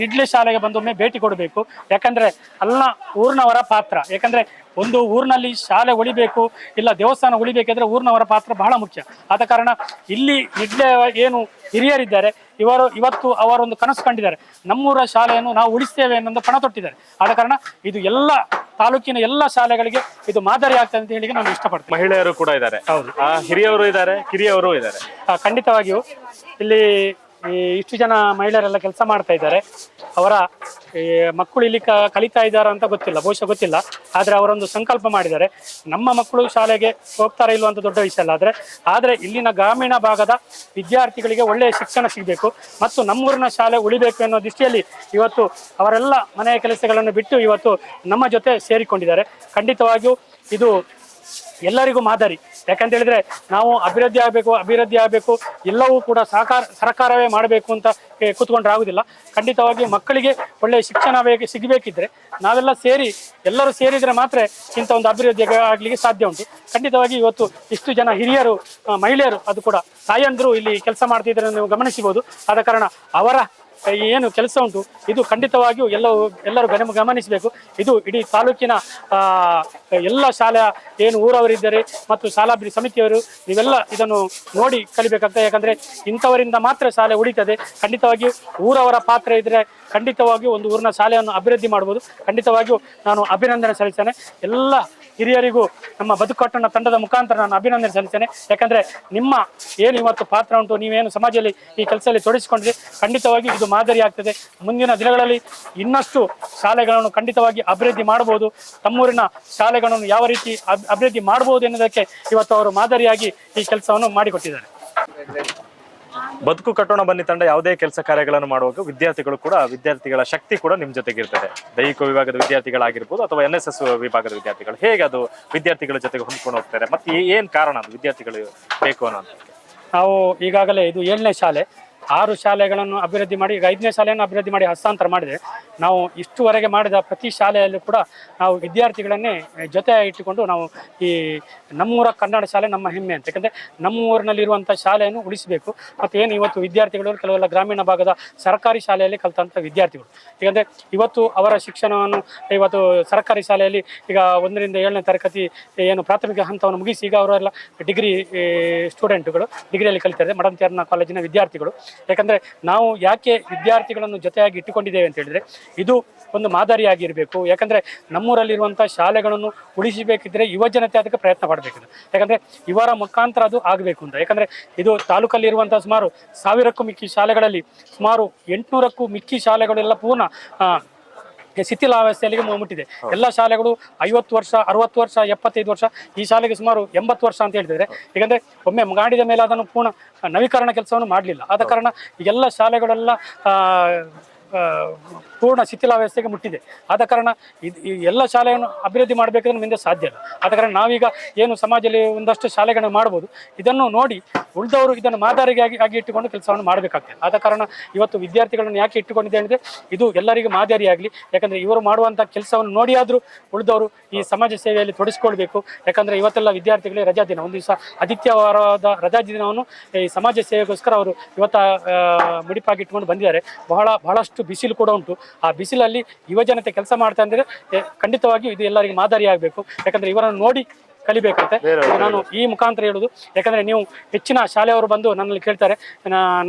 ನಿಡ್ಲೆ ಶಾಲೆಗೆ ಬಂದು ಒಮ್ಮೆ ಭೇಟಿ ಕೊಡಬೇಕು. ಯಾಕಂದ್ರೆ ಅಲ್ಲ ಊರಿನವರ ಪಾತ್ರ. ಯಾಕಂದ್ರೆ ಒಂದು ಊರಿನಲ್ಲಿ ಶಾಲೆ ಉಳಿಬೇಕು ಇಲ್ಲ ದೇವಸ್ಥಾನ ಉಳಿಬೇಕಿದ್ರೆ ಊರಿನವರ ಪಾತ್ರ ಬಹಳ ಮುಖ್ಯ. ಆದ ಕಾರಣ ಇಲ್ಲಿ ಇಡ್ಲೆ ಏನು ಹಿರಿಯರಿದ್ದಾರೆ ಇವರು ಇವತ್ತು ಅವರೊಂದು ಕನಸು ಕಂಡಿದ್ದಾರೆ. ನಮ್ಮೂರ ಶಾಲೆಯನ್ನು ನಾವು ಉಳಿಸ್ತೇವೆ ಅನ್ನೋದು ಪಣ ತೊಟ್ಟಿದ್ದಾರೆ. ಆದ ಕಾರಣ ಇದು ಎಲ್ಲ ತಾಲೂಕಿನ ಎಲ್ಲ ಶಾಲೆಗಳಿಗೆ ಇದು ಮಾದರಿ ಆಗ್ತದೆ ಅಂತ ಹೇಳಿ ನಾನು ಇಷ್ಟಪಡ್ತೇನೆ. ಮಹಿಳೆಯರು ಕೂಡ ಇದ್ದಾರೆ. ಹೌದು. ಹಿರಿಯವರು ಇದ್ದಾರೆ ಕಿರಿಯವರು ಇದ್ದಾರೆ. ಖಂಡಿತವಾಗಿಯೂ ಇಲ್ಲಿ ಈ ಇಷ್ಟು ಜನ ಮಹಿಳೆಯರೆಲ್ಲ ಕೆಲಸ ಮಾಡ್ತಾ ಇದ್ದಾರೆ. ಅವರ, ಈ ಮಕ್ಕಳು ಇಲ್ಲಿ ಕಲಿತಾ ಇದ್ದಾರೆ ಅಂತ ಗೊತ್ತಿಲ್ಲ, ಬಹುಶಃ ಗೊತ್ತಿಲ್ಲ. ಆದರೆ ಅವರೊಂದು ಸಂಕಲ್ಪ ಮಾಡಿದ್ದಾರೆ. ನಮ್ಮ ಮಕ್ಕಳು ಶಾಲೆಗೆ ಹೋಗ್ತಾರೆ ಇಲ್ವ ಅಂತ ದೊಡ್ಡ ವಿಷಯ ಅಲ್ಲ. ಆದರೆ ಆದರೆ ಇಲ್ಲಿನ ಗ್ರಾಮೀಣ ಭಾಗದ ವಿದ್ಯಾರ್ಥಿಗಳಿಗೆ ಒಳ್ಳೆಯ ಶಿಕ್ಷಣ ಸಿಗಬೇಕು ಮತ್ತು ನಮ್ಮೂರಿನ ಶಾಲೆ ಉಳಿಬೇಕು ಅನ್ನೋ ದೃಷ್ಟಿಯಲ್ಲಿ ಇವತ್ತು ಅವರೆಲ್ಲ ಮನೆಯ ಕೆಲಸಗಳನ್ನು ಬಿಟ್ಟು ಇವತ್ತು ನಮ್ಮ ಜೊತೆ ಸೇರಿಕೊಂಡಿದ್ದಾರೆ. ಖಂಡಿತವಾಗಿಯೂ ಇದು ಎಲ್ಲರಿಗೂ ಮಾದರಿ. ಯಾಕಂತ ಹೇಳಿದ್ರೆ ನಾವು ಅಭಿವೃದ್ಧಿ ಆಗಬೇಕು ಅಭಿವೃದ್ಧಿ ಆಗಬೇಕು, ಎಲ್ಲವೂ ಕೂಡ ಸಹಕಾರ, ಸರ್ಕಾರವೇ ಮಾಡಬೇಕು ಅಂತ ಕೂತ್ಕೊಂಡ್ರೆ ಆಗುದಿಲ್ಲ. ಖಂಡಿತವಾಗಿ ಮಕ್ಕಳಿಗೆ ಒಳ್ಳೆಯ ಶಿಕ್ಷಣ ಬೇಕು, ಸಿಗಬೇಕಿದ್ರೆ ನಾವೆಲ್ಲ ಸೇರಿ, ಎಲ್ಲರೂ ಸೇರಿದ್ರೆ ಮಾತ್ರ ಇಂಥ ಒಂದು ಅಭಿವೃದ್ಧಿ ಆಗಲಿಕ್ಕೆ ಸಾಧ್ಯ ಉಂಟು. ಖಂಡಿತವಾಗಿ ಇವತ್ತು ಇಷ್ಟು ಜನ ಹಿರಿಯರು ಮಹಿಳೆಯರು ಅದು ಕೂಡ ತಾಯಂದರು ಇಲ್ಲಿ ಕೆಲಸ ಮಾಡ್ತಿದ್ರೆ ನೀವು ಗಮನಿಸಬಹುದು. ಆದ ಕಾರಣ ಅವರ ಏನು ಕೆಲಸ ಉಂಟು, ಇದು ಖಂಡಿತವಾಗಿಯೂ ಎಲ್ಲವೂ, ಎಲ್ಲರೂ ಗಮನಿಸಬೇಕು. ಇದು ಇಡೀ ತಾಲೂಕಿನ ಎಲ್ಲ ಶಾಲೆಯ ಏನು ಊರವರಿದ್ದಾರೆ ಮತ್ತು ಶಾಲಾಭಿವೃದ್ಧಿ ಸಮಿತಿಯವರು ನೀವೆಲ್ಲ ಇದನ್ನು ನೋಡಿ ಕಲಿಬೇಕಾಗ್ತದೆ. ಯಾಕಂದ್ರೆ ಇಂಥವರಿಂದ ಮಾತ್ರ ಶಾಲೆ ಉಳಿತದೆ. ಖಂಡಿತವಾಗಿಯೂ ಊರವರ ಪಾತ್ರ ಇದ್ರೆ ಖಂಡಿತವಾಗಿಯೂ ಒಂದು ಊರಿನ ಶಾಲೆಯನ್ನು ಅಭಿವೃದ್ಧಿ ಮಾಡಬಹುದು ಖಂಡಿತವಾಗಿಯೂ ನಾನು ಅಭಿನಂದನೆ ಸಲ್ಲಿಸ್ತೇನೆ. ಎಲ್ಲ ಹಿರಿಯರಿಗೂ ನಮ್ಮ ಬದುಕಟ್ಟಣ ತಂಡದ ಮುಖಾಂತರ ನಾನು ಅಭಿನಂದನೆ ಸಲ್ಲಿಸ್ತೇನೆ. ಯಾಕಂದ್ರೆ ನಿಮ್ಮ ಏನು ಇವತ್ತು ಪಾತ್ರ ಉಂಟು, ನೀವೇನು ಸಮಾಜದಲ್ಲಿ ಈ ಕೆಲಸದಲ್ಲಿ ತೊಡಿಸಿಕೊಂಡ್ರಿ ಖಂಡಿತವಾಗಿ ಇದು ಮಾದರಿ ಆಗ್ತದೆ. ಮುಂದಿನ ದಿನಗಳಲ್ಲಿ ಇನ್ನಷ್ಟು ಶಾಲೆಗಳನ್ನು ಖಂಡಿತವಾಗಿ ಅಭಿವೃದ್ಧಿ ಮಾಡಬಹುದು ತಮ್ಮೂರಿನ ಶಾಲೆಗಳನ್ನು ಯಾವ ರೀತಿ ಅಭಿವೃದ್ಧಿ ಅಭಿವೃದ್ಧಿ ಮಾಡಬಹುದು ಎನ್ನುವುದಕ್ಕೆ ಇವತ್ತು ಅವರು ಮಾದರಿಯಾಗಿ ಈ ಕೆಲಸವನ್ನು ಮಾಡಿಕೊಟ್ಟಿದ್ದಾರೆ. ಬದುಕು ಕಟ್ಟೋಣ ಬನ್ನಿ ತಂಡ ಯಾವುದೇ ಕೆಲಸ ಕಾರ್ಯಗಳನ್ನು ಮಾಡುವಾಗ ವಿದ್ಯಾರ್ಥಿಗಳು ಕೂಡ ವಿದ್ಯಾರ್ಥಿಗಳ ಶಕ್ತಿ ಕೂಡ ನಿಮ್ ಜೊತೆಗಿರ್ತದೆ ದೈಹಿಕ ವಿಭಾಗದ ವಿದ್ಯಾರ್ಥಿಗಳಾಗಿರ್ಬೋದು ಅಥವಾ ಎನ್ ಎಸ್ ಎಸ್ ವಿಭಾಗದ ವಿದ್ಯಾರ್ಥಿಗಳು ಹೇಗೆ ಅದು ವಿದ್ಯಾರ್ಥಿಗಳ ಜೊತೆಗೆ ಹೊಂದ್ಕೊಂಡು ಹೋಗ್ತಾರೆ ಮತ್ತೆ ಏನ್ ಕಾರಣ ಅದು ವಿದ್ಯಾರ್ಥಿಗಳು ಬೇಕು ಅನ್ನೋದು ನಾವು ಈಗಾಗಲೇ ಇದು ಏಳನೇ ಶಾಲೆ ಆರು ಶಾಲೆಗಳನ್ನು ಅಭಿವೃದ್ಧಿ ಮಾಡಿ, ಈಗ ಐದನೇ ಶಾಲೆಯನ್ನು ಅಭಿವೃದ್ಧಿ ಮಾಡಿ ಹಸ್ತಾಂತರ ಮಾಡಿದೆ. ನಾವು ಇಷ್ಟುವರೆಗೆ ಮಾಡಿದ ಪ್ರತಿ ಶಾಲೆಯಲ್ಲೂ ಕೂಡ ನಾವು ವಿದ್ಯಾರ್ಥಿಗಳನ್ನೇ ಜೊತೆ ಇಟ್ಟುಕೊಂಡು ನಾವು ಈ ನಮ್ಮೂರ ಕನ್ನಡ ಶಾಲೆ ನಮ್ಮ ಹೆಮ್ಮೆ ಅಂತ. ಯಾಕಂದರೆ ನಮ್ಮ ಊರಿನಲ್ಲಿರುವಂಥ ಶಾಲೆಯನ್ನು ಉಳಿಸಬೇಕು. ಮತ್ತು ಏನು ಇವತ್ತು ವಿದ್ಯಾರ್ಥಿಗಳು ಕೆಲವೆಲ್ಲ ಗ್ರಾಮೀಣ ಭಾಗದ ಸರ್ಕಾರಿ ಶಾಲೆಯಲ್ಲಿ ಕಲಿತಂಥ ವಿದ್ಯಾರ್ಥಿಗಳು. ಯಾಕಂದರೆ ಇವತ್ತು ಅವರ ಶಿಕ್ಷಣವನ್ನು ಇವತ್ತು ಸರ್ಕಾರಿ ಶಾಲೆಯಲ್ಲಿ ಈಗ ಒಂದರಿಂದ ಏಳನೇ ತರಗತಿ ಏನು ಪ್ರಾಥಮಿಕ ಹಂತವನ್ನು ಮುಗಿಸಿ ಈಗ ಅವರೆಲ್ಲ ಡಿಗ್ರಿ ಸ್ಟೂಡೆಂಟ್ಗಳು ಡಿಗ್ರಿಯಲ್ಲಿ ಕಲಿತಾರೆ ಮಡಂತಿಯರ್ನ ಕಾಲೇಜಿನ ವಿದ್ಯಾರ್ಥಿಗಳು. ಯಾಕಂದರೆ ನಾವು ಯಾಕೆ ವಿದ್ಯಾರ್ಥಿಗಳನ್ನು ಜೊತೆಯಾಗಿ ಇಟ್ಟುಕೊಂಡಿದ್ದೇವೆ ಅಂತ ಹೇಳಿದರೆ, ಇದು ಒಂದು ಮಾದರಿಯಾಗಿರಬೇಕು. ಯಾಕಂದರೆ ನಮ್ಮೂರಲ್ಲಿರುವಂಥ ಶಾಲೆಗಳನ್ನು ಉಳಿಸಬೇಕಿದ್ರೆ ಯುವ ಜನತೆ ಅದಕ್ಕೆ ಪ್ರಯತ್ನ ಪಡಬೇಕಿದೆ. ಯಾಕಂದರೆ ಇವರ ಮುಖಾಂತರ ಅದು ಆಗಬೇಕು ಅಂತ. ಯಾಕಂದರೆ ಇದು ತಾಲೂಕಲ್ಲಿರುವಂಥ ಸುಮಾರು ಸಾವಿರಕ್ಕೂ ಮಿಕ್ಕಿ ಶಾಲೆಗಳಲ್ಲಿ ಸುಮಾರು ಎಂಟುನೂರಕ್ಕೂ ಮಿಕ್ಕಿ ಶಾಲೆಗಳೆಲ್ಲ ಪೂರ್ಣ ಶಿಥಿಲಾವಸ್ಥೆಯಲ್ಲಿ ಮುಟ್ಟಿದೆ. ಎಲ್ಲ ಶಾಲೆಗಳು ಐವತ್ತು ವರ್ಷ ಅರವತ್ತು ವರ್ಷ ಎಪ್ಪತ್ತೈದು ವರ್ಷ ಈ ಶಾಲೆಗೆ ಸುಮಾರು ಎಂಬತ್ತು ವರ್ಷ ಅಂತ ಹೇಳ್ತಿದ್ದಾರೆ ಯಾಕಂದ್ರೆ ಒಮ್ಮೆ ಮಾಡಿದ ಮೇಲೆ ಅದನ್ನು ಪೂರ್ಣ ನವೀಕರಣ ಕೆಲಸವನ್ನು ಮಾಡಲಿಲ್ಲ. ಆದ ಕಾರಣ ಎಲ್ಲ ಶಾಲೆಗಳೆಲ್ಲ ಪೂರ್ಣ ಶಿಥಿಲಾವಸ್ಥೆಗೆ ಮುಟ್ಟಿದೆ. ಆದ ಕಾರಣ ಇದು ಈ ಎಲ್ಲ ಶಾಲೆಯನ್ನು ಅಭಿವೃದ್ಧಿ ಮಾಡಬೇಕಂದ್ರೆ ಮುಂದೆ ಸಾಧ್ಯ ಇಲ್ಲ. ಆದ ಕಾರಣ ನಾವೀಗ ಏನು ಸಮಾಜದಲ್ಲಿ ಒಂದಷ್ಟು ಶಾಲೆಗಳನ್ನು ಮಾಡ್ಬೋದು. ಇದನ್ನು ನೋಡಿ ಉಳಿದವರು ಇದನ್ನು ಮಾದರಿಗಾಗಿ ಆಗಿ ಇಟ್ಟುಕೊಂಡು ಕೆಲಸವನ್ನು ಮಾಡಬೇಕಾಗ್ತದೆ. ಆದ ಕಾರಣ ಇವತ್ತು ವಿದ್ಯಾರ್ಥಿಗಳನ್ನು ಯಾಕೆ ಇಟ್ಟುಕೊಂಡಿದೆ ಅಂದರೆ ಇದು ಎಲ್ಲರಿಗೂ ಮಾದರಿಯಾಗಲಿ ಯಾಕಂದರೆ ಇವರು ಮಾಡುವಂಥ ಕೆಲಸವನ್ನು ನೋಡಿಯಾದರೂ ಉಳಿದವರು ಈ ಸಮಾಜ ಸೇವೆಯಲ್ಲಿ ತೊಡಗಿಸ್ಕೊಳ್ಬೇಕು ಯಾಕಂದರೆ ಇವತ್ತೆಲ್ಲ ವಿದ್ಯಾರ್ಥಿಗಳಿಗೆ ರಜಾ ದಿನ. ಒಂದು ದಿವಸ ಆದಿತ್ಯವಾರದ ರಜಾ ದಿನವನ್ನು ಈ ಸಮಾಜ ಸೇವೆಗೋಸ್ಕರ ಅವರು ಇವತ್ತು ಆ, ಮುಡಿಪಾಗಿ ಇಟ್ಕೊಂಡು ಬಂದಿದ್ದಾರೆ. ಬಹಳ ಬಹಳಷ್ಟು ಬಿಸಿಲು ಕೂಡ ಉಂಟು. ಆ ಬಿಸಿಲಲ್ಲಿ ಯುವಜನತೆ ಕೆಲಸ ಮಾಡ್ತಾ ಅಂದರೆ ಖಂಡಿತವಾಗಿಯೂ ಇದು ಎಲ್ಲರಿಗೂ ಮಾದರಿ ಆಗಬೇಕು ಯಾಕಂದರೆ ಇವರನ್ನು ನೋಡಿ ಕಲಿಬೇಕಂತೆ. ನಾನು ಈ ಮುಖಾಂತರ ಹೇಳುದು. ಯಾಕಂದ್ರೆ ನೀವು ಹೆಚ್ಚಿನ ಶಾಲೆಯವರು ಬಂದು ನನ್ನಲ್ಲಿ ಕೇಳ್ತಾರೆ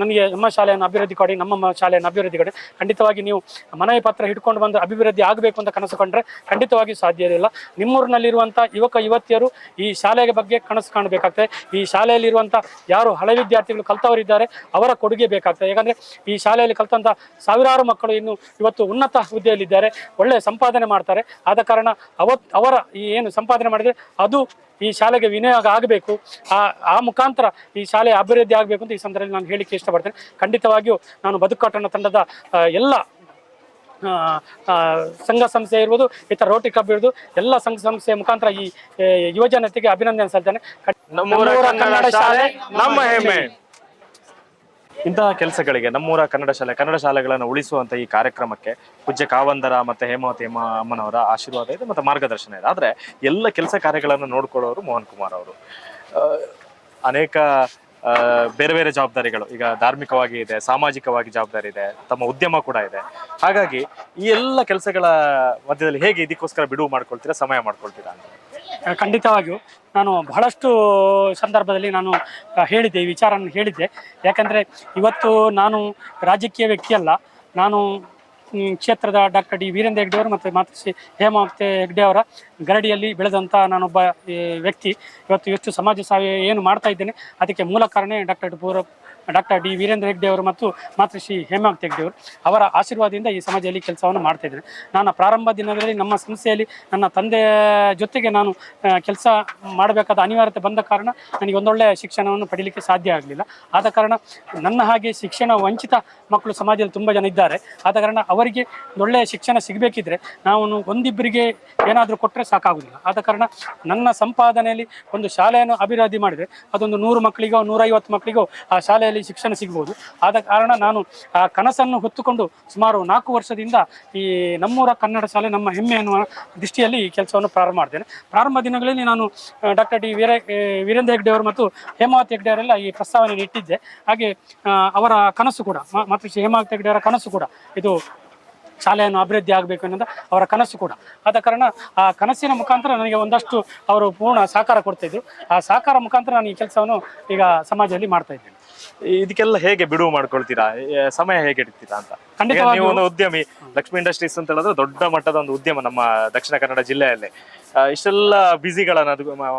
ನನಗೆ ನಮ್ಮ ಶಾಲೆಯನ್ನು ಅಭಿವೃದ್ಧಿ ಕೊಡಿ ನಮ್ಮ ಶಾಲೆಯನ್ನು ಅಭಿವೃದ್ಧಿ ಕೊಡಿ. ಖಂಡಿತವಾಗಿ ನೀವು ಮನವಿ ಪತ್ರ ಹಿಡ್ಕೊಂಡು ಬಂದು ಅಭಿವೃದ್ಧಿ ಆಗಬೇಕು ಅಂತ ಕನಸು ಕಂಡ್ರೆ ಖಂಡಿತವಾಗಿ ಸಾಧ್ಯ ಇಲ್ಲ. ನಿಮ್ಮೂರಿನಲ್ಲಿರುವಂಥ ಯುವಕ ಯುವತಿಯರು ಈ ಶಾಲೆಯ ಬಗ್ಗೆ ಕನಸು ಕಾಣಬೇಕಾಗ್ತದೆ. ಈ ಶಾಲೆಯಲ್ಲಿರುವಂಥ ಯಾರು ಹಳೆ ವಿದ್ಯಾರ್ಥಿಗಳು ಕಲ್ತವರಿದ್ದಾರೆ ಅವರ ಕೊಡುಗೆ ಬೇಕಾಗ್ತದೆ. ಯಾಕಂದ್ರೆ ಈ ಶಾಲೆಯಲ್ಲಿ ಕಲ್ತಂಥ ಸಾವಿರಾರು ಮಕ್ಕಳು ಇನ್ನು ಇವತ್ತು ಉನ್ನತ ಹುದ್ದೆಯಲ್ಲಿದ್ದಾರೆ ಒಳ್ಳೆಯ ಸಂಪಾದನೆ ಮಾಡ್ತಾರೆ. ಆದ ಕಾರಣ ಅವತ್ ಅವರ ಈ ಏನು ಸಂಪಾದನೆ ಮಾಡಿದರೆ ಅದು ಈ ಶಾಲೆಗೆ ವಿನಿಯೋಗ ಆಗಬೇಕು. ಆ ಆ ಮುಖಾಂತರ ಈ ಶಾಲೆ ಅಭಿವೃದ್ಧಿ ಆಗಬೇಕು ಅಂತ ಈ ಸಂದರ್ಭದಲ್ಲಿ ನಾನು ಹೇಳಿಕ್ಕೆ ಇಷ್ಟಪಡ್ತೇನೆ. ಖಂಡಿತವಾಗಿಯೂ ನಾನು ಬದುಕಟ್ಟಣ ತಂಡದ ಎಲ್ಲ ಸಂಘ ಸಂಸ್ಥೆ ಇರ್ಬೋದು ಇತರ ರೋಟಿ ಕ್ಲಬ್ ಇರ್ಬೋದು ಎಲ್ಲ ಸಂಘ ಸಂಸ್ಥೆಯ ಮುಖಾಂತರ ಈ ಯುವಜನತೆಗೆ ಅಭಿನಂದನೆ ಸಲ್ತೇನೆ ನಮ್ಮ ಹೆಮ್ಮೆ. ಇಂತಹ ಕೆಲಸಗಳಿಗೆ ನಮ್ಮೂರ ಕನ್ನಡ ಶಾಲೆ, ಕನ್ನಡ ಶಾಲೆಗಳನ್ನು ಉಳಿಸುವಂತ ಈ ಕಾರ್ಯಕ್ರಮಕ್ಕೆ ಪೂಜ್ಯ ಕಾವಂದರ ಮತ್ತೆ ಹೇಮಾವತಿ ಹೇಮ ಅಮ್ಮನವರ ಆಶೀರ್ವಾದ ಇದೆ ಮತ್ತೆ ಮಾರ್ಗದರ್ಶನ ಇದೆ. ಆದ್ರೆ ಎಲ್ಲ ಕೆಲಸ ಕಾರ್ಯಗಳನ್ನು ನೋಡ್ಕೊಳ್ಳೋರು ಮೋಹನ್ ಕುಮಾರ್ ಅವರು. ಅನೇಕ ಬೇರೆ ಬೇರೆ ಜವಾಬ್ದಾರಿಗಳು. ಈಗ ಧಾರ್ಮಿಕವಾಗಿ ಇದೆ, ಸಾಮಾಜಿಕವಾಗಿ ಜವಾಬ್ದಾರಿ ಇದೆ, ತಮ್ಮ ಉದ್ಯಮ ಕೂಡ ಇದೆ. ಹಾಗಾಗಿ ಈ ಎಲ್ಲ ಕೆಲಸಗಳ ಮಧ್ಯದಲ್ಲಿ ಹೇಗೆ ಇದಕ್ಕೋಸ್ಕರ ಬಿಡುವು ಮಾಡ್ಕೊಳ್ತೀರಾ, ಸಮಯ ಮಾಡ್ಕೊಳ್ತೀರಾ ಅಂತ. ಖಂಡಿತವಾಗಿಯೂ ನಾನು ಬಹಳಷ್ಟು ಸಂದರ್ಭದಲ್ಲಿ ನಾನು ಹೇಳಿದ್ದೆ, ಈ ವಿಚಾರವನ್ನು ಹೇಳಿದ್ದೆ. ಯಾಕಂದರೆ ಇವತ್ತು ನಾನು ರಾಜಕೀಯ ವ್ಯಕ್ತಿಯಲ್ಲ, ನಾನು ಕ್ಷೇತ್ರದ ಡಾಕ್ಟರ್ ಡಿ ವೀರೇಂದ್ರ ಹೆಗ್ಡೆ ಅವರು ಮತ್ತು ಮಾತೃಶ್ರೀ ಹೇಮಾವತಿ ಹೆಗ್ಡೆ ಅವರ ಗರಡಿಯಲ್ಲಿ ಬೆಳೆದಂಥ ನಾನೊಬ್ಬ ವ್ಯಕ್ತಿ. ಇವತ್ತು ಎಷ್ಟು ಸಮಾಜ ಸೇವೆ ಏನು ಮಾಡ್ತಾ ಇದ್ದೇನೆ, ಅದಕ್ಕೆ ಮೂಲ ಕಾರಣ ಡಾಕ್ಟರ್ ಪೂರ ಡಾಕ್ಟರ್ ಡಿ ವೀರೇಂದ್ರ ಹೆಗ್ಡೆ ಅವರು ಮತ್ತು ಮಾತೃಶ್ರೀ ಹೇಮಾಂತ್ ಹೆಗ್ಡೆ ಅವರು ಅವರ ಆಶೀರ್ವಾದದಿಂದ ಈ ಸಮಾಜದಲ್ಲಿ ಕೆಲಸವನ್ನು ಮಾಡ್ತಾ ನಾನು ಪ್ರಾರಂಭ ದಿನದಲ್ಲಿ ನಮ್ಮ ಸಂಸ್ಥೆಯಲ್ಲಿ ನನ್ನ ತಂದೆಯ ಜೊತೆಗೆ ನಾನು ಕೆಲಸ ಮಾಡಬೇಕಾದ ಅನಿವಾರ್ಯತೆ ಬಂದ ಕಾರಣ ನನಗೆ ಒಂದೊಳ್ಳೆ ಶಿಕ್ಷಣವನ್ನು ಪಡೀಲಿಕ್ಕೆ ಸಾಧ್ಯ ಆಗಲಿಲ್ಲ. ಆದ ಕಾರಣ ನನ್ನ ಹಾಗೆ ಶಿಕ್ಷಣ ವಂಚಿತ ಮಕ್ಕಳು ಸಮಾಜದಲ್ಲಿ ತುಂಬ ಜನ ಇದ್ದಾರೆ. ಆದ ಕಾರಣ ಅವರಿಗೆ ಒಳ್ಳೆಯ ಶಿಕ್ಷಣ ಸಿಗಬೇಕಿದ್ರೆ ನಾವು ಒಂದಿಬ್ಬರಿಗೆ ಏನಾದರೂ ಕೊಟ್ಟರೆ ಸಾಕಾಗುವುದಿಲ್ಲ. ಆದ ಕಾರಣ ನನ್ನ ಸಂಪಾದನೆಯಲ್ಲಿ ಒಂದು ಶಾಲೆಯನ್ನು ಅಭಿವೃದ್ಧಿ ಮಾಡಿದರೆ ಅದೊಂದು ನೂರು ಮಕ್ಕಳಿಗೋ, ನೂರೈವತ್ತು ಮಕ್ಕಳಿಗೋ ಆ ಶಾಲೆಯಲ್ಲಿ ಶಿಕ್ಷಣ ಸಿಗ್ಬೋದು. ಆದ ಕಾರಣ ನಾನು, ಆ, ಕನಸನ್ನು ಹೊತ್ತುಕೊಂಡು ಸುಮಾರು ನಾಲ್ಕು ವರ್ಷದಿಂದ ಈ ನಮ್ಮೂರ ಕನ್ನಡ ಶಾಲೆ ನಮ್ಮ ಹೆಮ್ಮೆ ಅನ್ನುವ ದೃಷ್ಟಿಯಲ್ಲಿ ಈ ಕೆಲಸವನ್ನು ಪ್ರಾರಂಭ ಮಾಡ್ತೇನೆ. ಪ್ರಾರಂಭ ದಿನಗಳಲ್ಲಿ ನಾನು ಡಾಕ್ಟರ್ ಡಿ ವೀರ ವೀರೇಂದ್ರ ಹೆಗ್ಡೆ ಅವರು ಮತ್ತು ಹೇಮಾವತಿ ಹೆಗ್ಡೆ ಅವರೆಲ್ಲ ಈ ಪ್ರಸ್ತಾವನೆಯನ್ನು ಇಟ್ಟಿದ್ದೆ. ಹಾಗೆ ಅವರ ಕನಸು ಕೂಡ ಮತ್ತು ಹೇಮಾವತಿ ಹೆಗ್ಡೆ ಅವರ ಕನಸು ಕೂಡ, ಇದು ಶಾಲೆಯನ್ನು ಅಭಿವೃದ್ಧಿ ಆಗಬೇಕು ಅನ್ನೋದು ಅವರ ಕನಸು ಕೂಡ. ಆದ ಕಾರಣ ಆ ಕನಸಿನ ಮುಖಾಂತರ ನನಗೆ ಒಂದಷ್ಟು ಅವರು ಪೂರ್ಣ ಸಹಕಾರ ಕೊಡ್ತಾಯಿದ್ರು ಆ ಸಹಕಾರ ಮುಖಾಂತರ ನಾನು ಈ ಕೆಲಸವನ್ನು ಈಗ ಸಮಾಜದಲ್ಲಿ ಮಾಡ್ತಾ ಇದ್ದೇನೆ. ಇದಕ್ಕೆಲ್ಲ ಹೇಗೆ ಬಿಡುವು ಮಾಡ್ಕೊಳ್ತೀರಾ? ಸಮಯ ಹೇಗೆ ಇಡ್ತೀರಾ ಅಂತ? ಈಗ ಖಂಡಿತವಾಗಿಯೂ- ನೀವು ಒಂದು ಉದ್ಯಮಿ ಲಕ್ಷ್ಮಿ ಇಂಡಸ್ಟ್ರೀಸ್ ಅಂತ ಹೇಳಿದ್ರೆ ದೊಡ್ಡ ಮಟ್ಟದ ಒಂದು ಉದ್ಯಮ ನಮ್ಮ ದಕ್ಷಿಣ ಕನ್ನಡ ಜಿಲ್ಲೆಯಲ್ಲಿ. ಆ, ಇಷ್ಟೆಲ್ಲ ಬ್ಯುಸಿಗಳ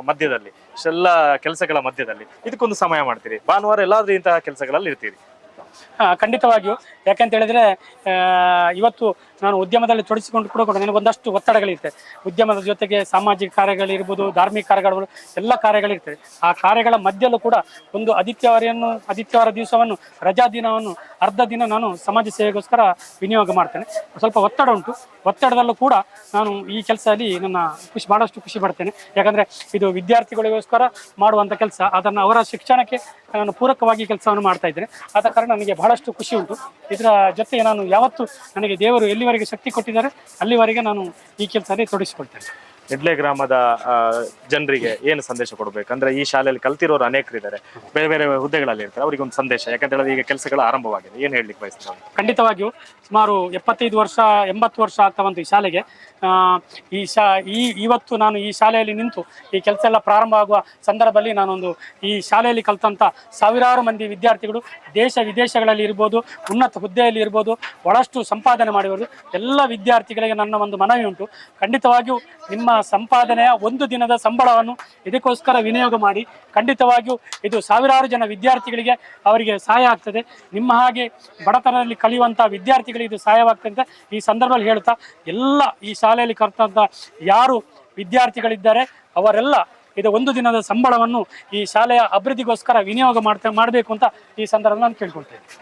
ಮಧ್ಯದಲ್ಲಿ ಇಷ್ಟೆಲ್ಲ ಕೆಲಸಗಳ ಮಧ್ಯದಲ್ಲಿ. ಇದಕ್ಕೊಂದು ಸಮಯ ಮಾಡ್ತೀರಿ. ಭಾನುವಾರ ಎಲ್ಲಾದ್ರೂ ಇಂತಹ ಕೆಲಸಗಳಲ್ಲಿ ಇರ್ತೀರಿ. ಖಂಡಿತವಾಗಿಯೂ. ಯಾಕಂತ ಹೇಳಿದ್ರೆ ಇವತ್ತು ನಾನು ಉದ್ಯಮದಲ್ಲಿ ತೊಡಗಿಸಿಕೊಂಡು ಕೂಡ ಕೂಡ ನನಗೆ ಒಂದಷ್ಟು ಒತ್ತಡಗಳಿರುತ್ತೆ. ಉದ್ಯಮದ ಜೊತೆಗೆ ಸಾಮಾಜಿಕ ಕಾರ್ಯಗಳಿರ್ಬೋದು ಧಾರ್ಮಿಕ ಕಾರ್ಯಗಳು, ಎಲ್ಲ ಕಾರ್ಯಗಳಿರ್ತದೆ ಆ ಕಾರ್ಯಗಳ ಮಧ್ಯಲ್ಲೂ ಕೂಡ ಒಂದು ಆದಿತ್ಯವಾರಿಯನ್ನು, ಆದಿತ್ಯವಾರ ದಿವಸವನ್ನು, ರಜಾ ದಿನವನ್ನು, ಅರ್ಧ ದಿನ ನಾನು ಸಮಾಜ ಸೇವೆಗೋಸ್ಕರ ವಿನಿಯೋಗ ಮಾಡ್ತೇನೆ. ಸ್ವಲ್ಪ ಒತ್ತಡ ಉಂಟು. ಒತ್ತಡದಲ್ಲೂ ಕೂಡ ನಾನು ಈ ಕೆಲಸದಲ್ಲಿ ನನ್ನ ಖುಷಿ ಭಾಳಷ್ಟು ಖುಷಿ ಪಡ್ತೇನೆ. ಯಾಕಂದರೆ ಇದು ವಿದ್ಯಾರ್ಥಿಗಳಿಗೋಸ್ಕರ ಮಾಡುವಂಥ ಕೆಲಸ. ಅದನ್ನು ಅವರ ಶಿಕ್ಷಣಕ್ಕೆ ನಾನು ಪೂರಕವಾಗಿ ಕೆಲಸವನ್ನು ಮಾಡ್ತಾ ಇದ್ದೇನೆ. ಆದ ಕಾರಣ ನನಗೆ ಬಹಳಷ್ಟು ಖುಷಿ ಉಂಟು. ಇದರ ಜೊತೆಗೆ ನಾನು ಯಾವತ್ತು ನನಗೆ ದೇವರು ಎಲ್ಲಿವರೆಗೆ ಶಕ್ತಿ ಕೊಟ್ಟಿದ್ದಾರೆ, ಅಲ್ಲಿವರೆಗೆ ನಾನು ಈ ಕೆಲಸದಲ್ಲಿ ತೊಡಗಿಸಿಕೊಳ್ತೇನೆ. ನಿಡ್ಲೆ ಗ್ರಾಮದ ಜನರಿಗೆ ಏನು ಸಂದೇಶ ಕೊಡಬೇಕಂದ್ರೆ ಈ ಶಾಲೆಯಲ್ಲಿ ಕಲ್ತಿರೋರು ಅನೇಕರಿದ್ದಾರೆ. ಬೇರೆ ಬೇರೆ ಹುದ್ದೆಗಳಲ್ಲಿ ಇರ್ತಾರೆ. ಅವರಿಗೆ ಒಂದು ಸಂದೇಶ. ಯಾಕಂತ ಹೇಳಿದ್ರೆ ಈಗ ಕೆಲಸಗಳು ಆರಂಭವಾಗಿದೆ. ಏನು ಹೇಳಲಿಕ್ಕೆ ಬಯಸ್ತಾರೆ ಖಂಡಿತವಾಗಿಯೂ ಸುಮಾರು ಎಪ್ಪತ್ತೈದು ವರ್ಷ, ಎಂಬತ್ತು ವರ್ಷ ಆಗ್ತಾವಂತ ಈ ಶಾಲೆಗೆ. ಈ ಶಾ, ಈ, ಇವತ್ತು ನಾನು ಈ ಶಾಲೆಯಲ್ಲಿ ನಿಂತು ಈ ಕೆಲಸ ಎಲ್ಲ ಪ್ರಾರಂಭ ಆಗುವ ಸಂದರ್ಭದಲ್ಲಿ ನಾನೊಂದು ಈ ಶಾಲೆಯಲ್ಲಿ ಕಲ್ತಂಥ ಸಾವಿರಾರು ಮಂದಿ ವಿದ್ಯಾರ್ಥಿಗಳು ದೇಶ ವಿದೇಶಗಳಲ್ಲಿ ಇರ್ಬೋದು, ಉನ್ನತ ಹುದ್ದೆಯಲ್ಲಿ ಇರ್ಬೋದು, ಬಹಳಷ್ಟು ಸಂಪಾದನೆ ಮಾಡಿರೋದು ಎಲ್ಲ ವಿದ್ಯಾರ್ಥಿಗಳಿಗೆ ನನ್ನ ಒಂದು ಮನವಿ ಉಂಟು. ಖಂಡಿತವಾಗಿಯೂ ನಿಮ್ಮ ಸಂಪಾದನೆಯ ಒಂದು ದಿನದ ಸಂಬಳವನ್ನು ಇದಕ್ಕೋಸ್ಕರ ವಿನಿಯೋಗ ಮಾಡಿ ಖಂಡಿತವಾಗಿಯೂ ಇದು ಸಾವಿರಾರು ಜನ ವಿದ್ಯಾರ್ಥಿಗಳಿಗೆ ಅವರಿಗೆ ಸಹಾಯ ಆಗ್ತದೆ. ನಿಮ್ಮ ಹಾಗೆ ಬಡತನದಲ್ಲಿ ಕಲಿಯುವಂಥ ವಿದ್ಯಾರ್ಥಿಗಳಿಗೆ ಇದು ಸಹಾಯವಾಗ್ತದೆ. ಈ ಸಂದರ್ಭದಲ್ಲಿ ಹೇಳ್ತಾ ಎಲ್ಲ ಈ ಶಾಲೆಯಲ್ಲಿ ಕರ್ತಂಥ ಯಾರು ವಿದ್ಯಾರ್ಥಿಗಳಿದ್ದಾರೆ, ಅವರೆಲ್ಲ ಇದು ಒಂದು ದಿನದ ಸಂಬಳವನ್ನು ಈ ಶಾಲೆಯ ಅಭಿವೃದ್ಧಿಗೋಸ್ಕರ ವಿನಿಯೋಗ ಮಾಡ್ತಾ, ಮಾಡಬೇಕು ಅಂತ ಈ ಸಂದರ್ಭದಲ್ಲಿ ನಾನು ಕೇಳ್ಕೊಳ್ತೇನೆ.